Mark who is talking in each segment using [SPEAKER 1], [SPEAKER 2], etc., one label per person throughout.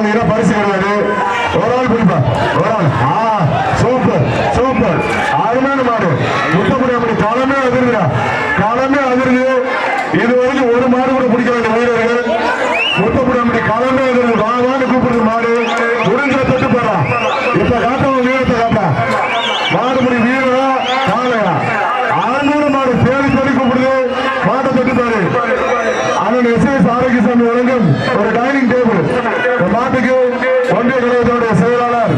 [SPEAKER 1] నిరపరిశ கழகத்தோடைய செயலாளர்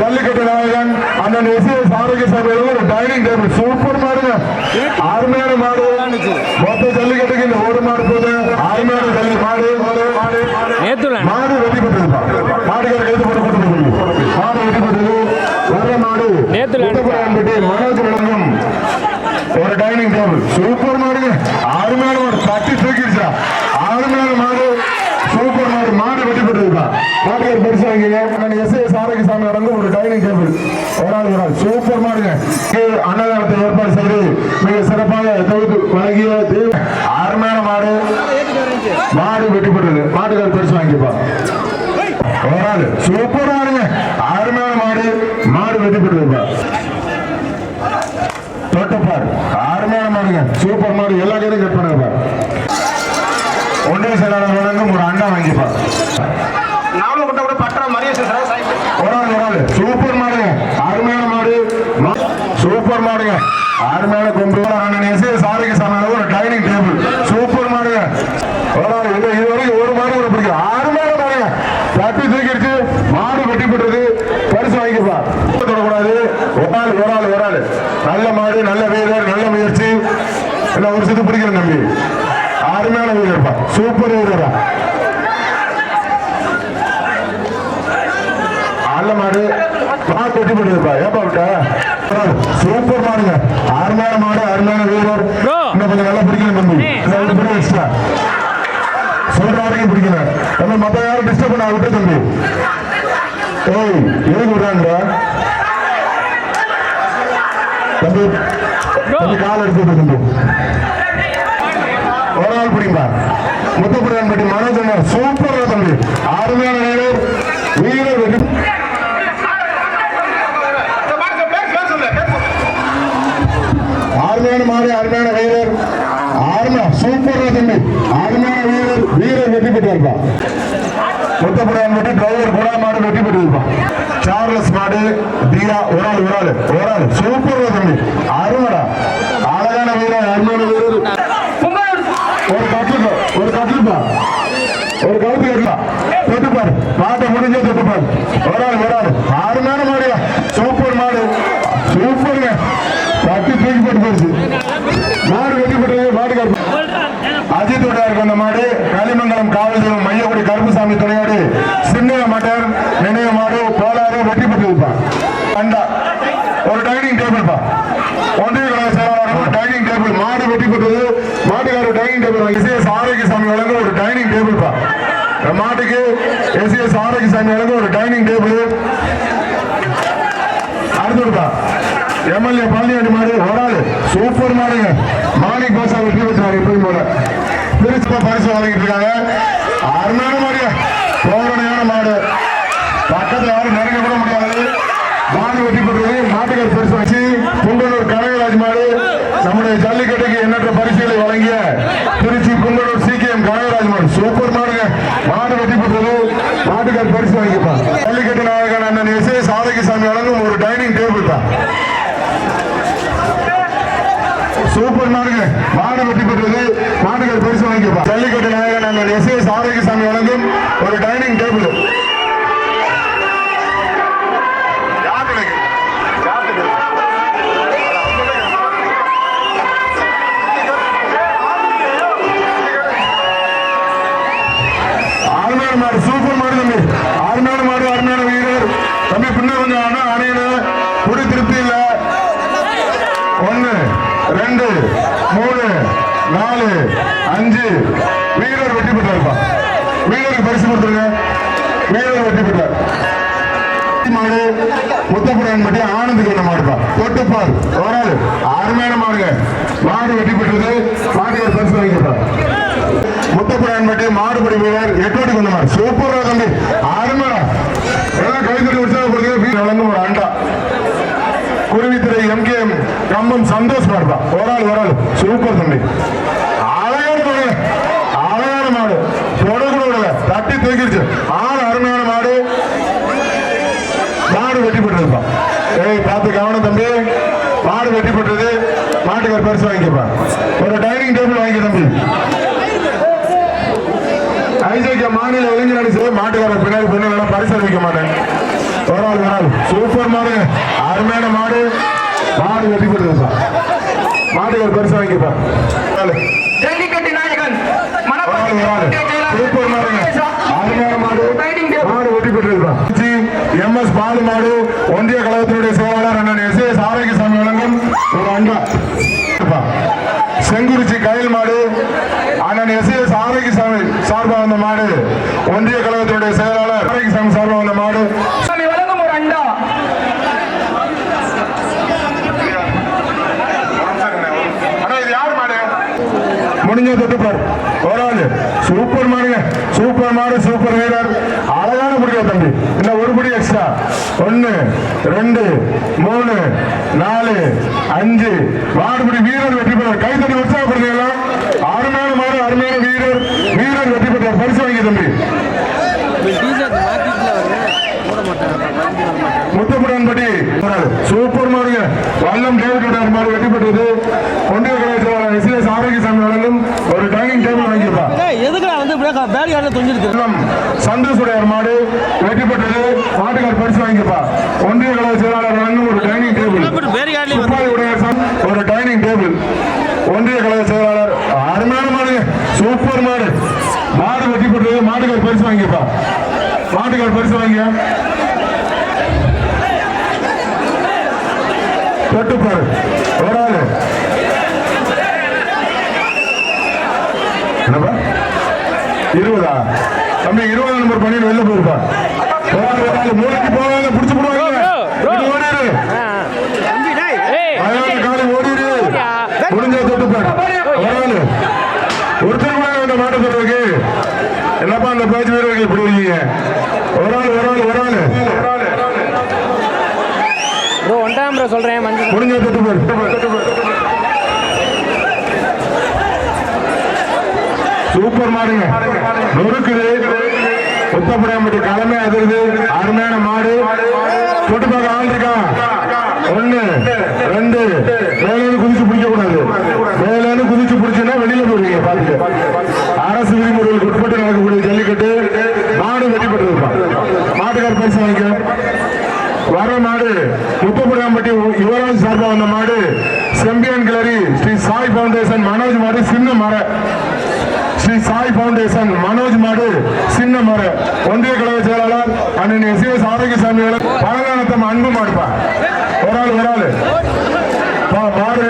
[SPEAKER 1] ஜல்லிக்கட்டு நாயகன் அண்ணன் எஸ் எஸ் ஆரோக்கியசாமி ஒரு டைனிங் டேபிள் சூப்பர் மாடுங்க. அருமையான மாடு. மொத்த ஜல்லிக்கட்டுக்கு இந்த ஒரு மாடு போது அருமையான ஜல்லி மாடு. மாடு, மாடு, மாடு.
[SPEAKER 2] நேத்துல.
[SPEAKER 1] மாடு வெட்டி பெற்றதுப்பா மாடுகார கைது போட்டு போகுது மாடு வெட்டி பெற்றது ஒரு மாடு. மனோஜ் வழங்கும். ஒரு டைனிங் டேபிள் சூப்பர் மாடுங்க. ஆறுமையான மாடு தட்டி தூக்கிடுச்சா ஆறுமையான மாடு சூப்பர் மாடு மாடு வெட்டி பெற்றதுப்பா மாட்டுக்கார் பரிசு வாங்கிங்க நான் எஸ் எஸ் ஒரு டைனிங் டேபிள் ஒரு ஆள் ஒரு ஆள் சூப்பர் மாடுங்க. அன்னதானத்தை ஏற்பாடு செய்து மிக சிறப்பாக தொகுத்து வழங்கிய அருமையான மாடு. மாடு வெட்டி பெற்றது. மாட்டுக்கார் பெருசு வாங்கிப்பா. ஒரு ஆள் சூப்பர் மாடுங்க. அருமையான மாடு. மாடு வெட்டி பெற்றதுப்பா தொட்டப்பார் அருமையான மாடுங்க. சூப்பர் மாடு. எல்லா கையிலும் கட் பண்ணுங்கப்பா ஒன்றிய செயலாளர் வழங்கும் ஒரு அண்ணா வாங்கிப்பா
[SPEAKER 3] நாமளும் கொண்ட கூட பற்ற மரியாதை சார் சாய்ப்பு
[SPEAKER 1] ஒரு ஆள் ஒரு ஆள் சூப்பர் மாடுங்க அருமையான மாடு மா- மாடுங்க ஆறு மேல கொம்பு அண்ணன் எஸ் எஸ் ஒரு டைனிங் டேபிள் சூப்பர் மாடுங்க. இது இதுவரைக்கும் ஒரு மாடு கூட பிடிக்கும் அருமையான மாடுங்க தட்டி தூக்கிடுச்சு மாடு வெட்டி போட்டுருது. பரிசு வாங்கிப்பா தொடக்கூடாது. ஒரு ஆள் ஒரு ஆள் ஒரு ஆள். நல்ல மாடு நல்ல வீரர் நல்ல முயற்சி. எல்லாம் ஒரு சித்து பிடிக்கிறேன் தம்பி. அருமையான வீரர்ப்பா. சூப்பர் வீரரா. நல்ல மாடு மாட்டு வெட்டி போட்டுருப்பா ஏப்பா விட்டா சூப்பர் மாடுங்க அருமையான மாடு அருமையான வீரர்
[SPEAKER 2] Bro.
[SPEAKER 1] இன்னும் கொஞ்சம் நல்லா பிடிக்கணும் தம்பி இன்னும் ரெண்டு பேரும் எக்ஸ்ட்ரா சொல்ற வரைக்கும் பிடிக்கணும் நம்ம மத்த யாரும் டிஸ்டர்ப் பண்ண விட்டு தம்பி? ஏய் எதுக்கு விடுறாங்க தம்பி தம்பி கால் எடுத்து விட்டு தம்பி. ஒரு ஆள் பிடிப்பா முத்தப்புடன் பட்டி மனோஜ் சூப்பர் தம்பி. அருமையான வீரர் வீரர் வெற்றி அருமையான மாடு அருமையான வீரர். சூப்பர் தம்பி அருமையான வீரர் வீரர் வெற்றி பெற்றிருப்பா முத்தப்புடன் பட்டி டிரைவர் குடா மாடு வெற்றி பெற்றிருப்பான் சார்லஸ் மாடு தீரா ஒரு ஆள் ஒரு ஆள் ஒரு ஆள். சூப்பர் தம்பி அருமைடா அழகான வீரர் அருமையான வீரர் ஒரு கட்டுப்பா ஒரு கட்டுப்பா ஒரு கவுத்து கட்டா தொட்டுப்பாரு மாட்டை முடிஞ்ச தொட்டுப்பாரு ஒரு ஆள் ஒரு ஆள் அருமையான மாடுயா சூப்பர் மாடு சூப்பருங்க தட்டி தூக்கி போட்டு போயிடுச்சு மாடு வெட்டி போட்டு மாடு அஜித் விடாருக்கு அந்த மாடு களிமங்கலம் காவல் தெய்வம் மையக்குடி கருப்புசாமி துணையாடு சின்ன மட்டர் நினைவு மாடு போலாறு வெட்டி போட்டு அண்டா ஒரு டைனிங் டேபிள் பா. ஒன்றிய கழக செயலாளர் ஒரு டைனிங் டேபிள் மாடு வெட்டி பெற்றது மாட்டுக்கார டைனிங் டேபிள் எஸ்எஸ் ஆரோக்கியசாமி வழங்க ஒரு டைனிங் டேபிள் பா. மாட்டுக்கு மாட்டுக்கு எஸ்எஸ் ஆரோக்கியசாமி வழங்க ஒரு டைனிங் டேபிள் அடுத்ததுப்பா எம்எல்ஏ பழனியாண்டி மாடு ஒரு ஆள். சூப்பர் மாடுங்க. மாணிக் பாஷா வெற்றி பெற்றார் எப்பயும் போல. பரிசு வழங்கிட்டு இருக்காங்க. அருமையான மாடு. போரணையான மாடு. பக்கத்தில் யாரும் நெருங்க கூட முடியாது. மாடு வெட்டி பெற்றது மாட்டுக்கார் பரிசு வச்சு புங்கனூர் கனகராஜ் மாடு. நம்முடைய ஜல்லிக்கட்டுக்கு எண்ணற்ற பரிசுகளை வழங்கிய Trichy Punganur C K M Kanagaraj மாடு சூப்பர் மாடுங்க மாடு வெட்டி பெற்றது மாட்டுக்கார் பரிசு வாங்கிப்பான் ஜல்லிக்கட்டு நாயகன் அண்ணன் எஸ் எஸ் ஆரோக்கியசாமி வழங்கும் ஒரு டைனிங் டேபிள் தான் சூப்பர் மாடுங்க மாடு வெட்டி பெற்றது. மாடுகள் பரிசு வாங்கிப்பா ஜல்லிக்கட்டு நாயகன் அண்ணன் எஸ் எஸ் ஆரோக்கியசாமி வழங்கும் ஒரு டைனிங் டேபிள் சூப்பர் மாடு தம்பி. அருமையான மாடு அருமையான வீரர். தம்பி பின்ன கொஞ்சம் அணையில ரெண்டு மூணு நாலு அஞ்சு. வீரர் வெட்டி பெற்றார்ப்பா. வீரருக்கு பரிசு கொடுத்துருங்க. வீரர் வெட்டி பெற்றார். மாடு முத்தப்புடன் பட்டி ஆனந்துக்கு வந்த மாடுப்பா. தொட்டுப்பார் ஒரு ஆள் மாடு வெற்றி பெற்றது. மாட்டுக்கு பரிசு வாங்கி கொடுத்தார். முத்தப்புடன் மாடுபடி வீரர் எட்டோடி கொண்டமார் சூப்பரா தம்பி. அருமையா. எல்லாம் கைத்தொடி உற்சாகப்படுத்துங்க. வீரர் வழங்கும் ஒரு அண்டா. குருவித்துறை எம்கேஎம் கம்பம் சந்தோஷ் ஒரு ஆள் சூப்பர் தம்பி. அழகான மாடு. அழகான மாடு தொடர்பு தட்டி தூக்கிடுச்சு. ஆள் அருமையான மாடு. மாடு வெட்டி போட்டுருப்பா ஏய் பார்த்து கவனம் தம்பி. மாடு வெட்டி போட்டது மாட்டுக்கார பரிசு வாங்கிக்கப்பா. ஒரு டைனிங் டேபிள் வாங்கி தம்பி. ஐஜேகே மாநில இளைஞரணி செய்ய மாட்டுக்கார பின்னாடி பொண்ணு வேணா பரிசு அறிவிக்க மாட்டேன். ஒரு ஆள் ஒரு ஆள். சூப்பர் மாடு அருமையான மாடு. மாடு வெட்டி போட்டுருப்பா மாட்டுக்கார பரிசு வாங்கிக்கப்பா
[SPEAKER 3] ஜல்லிக்கட்டு நாயகன்.
[SPEAKER 1] சூப்பர் மாடுங்க. மாடு மாடு. வெட்டி பெற்றிருப்பான் எம் எஸ் பாலு மாடு. ஒன்றிய கழகத்தினுடைய செயலாளர் அண்ணன் எஸ் எஸ் ஆரோக்கியசாமி வழங்கும் ஒரு இருப்பான். செங்குறிச்சி கயல் மாடு. அண்ணன் எஸ் எஸ் ஆரோக்கியசாமி சார்பாக வந்த மாடு. ஒன்றிய கழகத்தினுடைய செயலாளர் ஆரோக்கியசாமி சார்பாக வந்த மாடு
[SPEAKER 3] சாமி வழங்கும் ஒரு அண்டா
[SPEAKER 1] அண்ணா இது யார் மாடு முடிஞ்ச தொட்டுப்பார் ஒரு ஆளு சூப்பர் மாடுங்க. சூப்பர் மாடு சூப்பர் வீரர் அழகான பிடிக்க தம்பி. இன்னும் ஒரு பிடி எக்ஸ்ட்ரா ஒன்னு ரெண்டு மூணு நாலு அஞ்சு. மாடுபிடி வீரர் வெற்றி பெற்றார். கை தட்டி உற்சாகப்படுத்தீங்களா அருமையான மாடு அருமையான வீரர். வீரர் வெற்றி பெற்றார். பரிசு வாங்கி தம்பி.
[SPEAKER 2] போட
[SPEAKER 1] முத்தப்புடன்படி சூப்பர் மாடுங்க வல்லம் டேவிட் விட்டார் மாடு வெற்றி பெற்றது ஒன்றிய கலாச்சாரம் எஸ் எஸ் ஆரோக்கியசாமி வழங்கும் ஒரு டைனிங் டேபிள் வாங்கியிருப்பா
[SPEAKER 2] ஏய் எதுக்குடா வந்து இப்படியே பேடி கார்டில் தொங்கிருக்கு
[SPEAKER 1] சந்தோஷுடைய சந்தோஷுடையார் மாடு வெற்றி பெற்றது. மாட்டுக்கார் பரிசு வாங்கிப்பா ஒன்றிய கழக செயலாளர் வழங்கும் ஒரு டைனிங் டேபிள் உடையார் ஒரு டைனிங் டேபிள் ஒன்றிய கழக செயலாளர் அருமையான மாடு. சூப்பர் மாடு. மாடு வெற்றி பெற்றது. மாட்டுக்கார் பரிசு வாங்கிப்பா மாட்டுக்கார் பரிசு வாங்கிய தொட்டுப்பாரு ஒரு ஆளு. என்னப்பா? இருபதா? தம்பி இருபது நம்பர் பண்ணிட்டு வெளில போயிருப்பா. போகாத போகாத. மூளைக்கு போகாத புடிச்சு போடுவாங்க. அழகான காலை ஓடிரு. முடிஞ்ச ஆளு ஒருத்தர் கூட இந்த மாட்ட சொல்றதுக்கு என்னப்பா அந்த பேச்சு வீரர்கள் இப்படி இருக்கீங்க? ஒரு ஆள் ஒரு ஆள் ஒரு ஆள்
[SPEAKER 2] ப்ரோ ஒன்றாம் ப்ரோ சொல்கிறேன் மஞ்சள்
[SPEAKER 1] முடிஞ்ச தொட்டுப்பாரு சூப்பர் மாடுங்க. நொறுக்குது உத்தப்படியாம்பட்டி கடமை அதிருது. அருமையான மாடு. தொட்டு பார்க்க ஆள் இருக்கான் ஒண்ணு ரெண்டு. மேலேருந்து குதிச்சு பிடிக்க கூடாது மேலேருந்து குதிச்சு பிடிச்சுன்னா வெளியில போடுவீங்க பாத்துட்டு அரசு விதிமுறைகளுக்கு உட்பட்டு நடக்கக்கூடிய ஜல்லிக்கட்டு மாடு வெற்றி பெற்றிருப்பான் மாட்டுக்கார பரிசு வாங்கிக்க. வர மாடு முத்தப்புடாம்பட்டி யுவராஜ் சார்பா வந்த மாடு செம்பியன் கிளரி ஸ்ரீ சாய் பவுண்டேஷன் மனோஜ் மாடு சின்ன மர. ஸ்ரீ சாய் பவுண்டேஷன் மனோஜ் மாடு சின்ன மறு ஒன்றிய கழக செயலாளர் அண்ணன் எஸ். எஸ் ஆரோக்கியசாமி பழங்காலத்தம் அன்பு மாடுப்பா. ஒரு ஆள் ஒரு ஆள். மாடு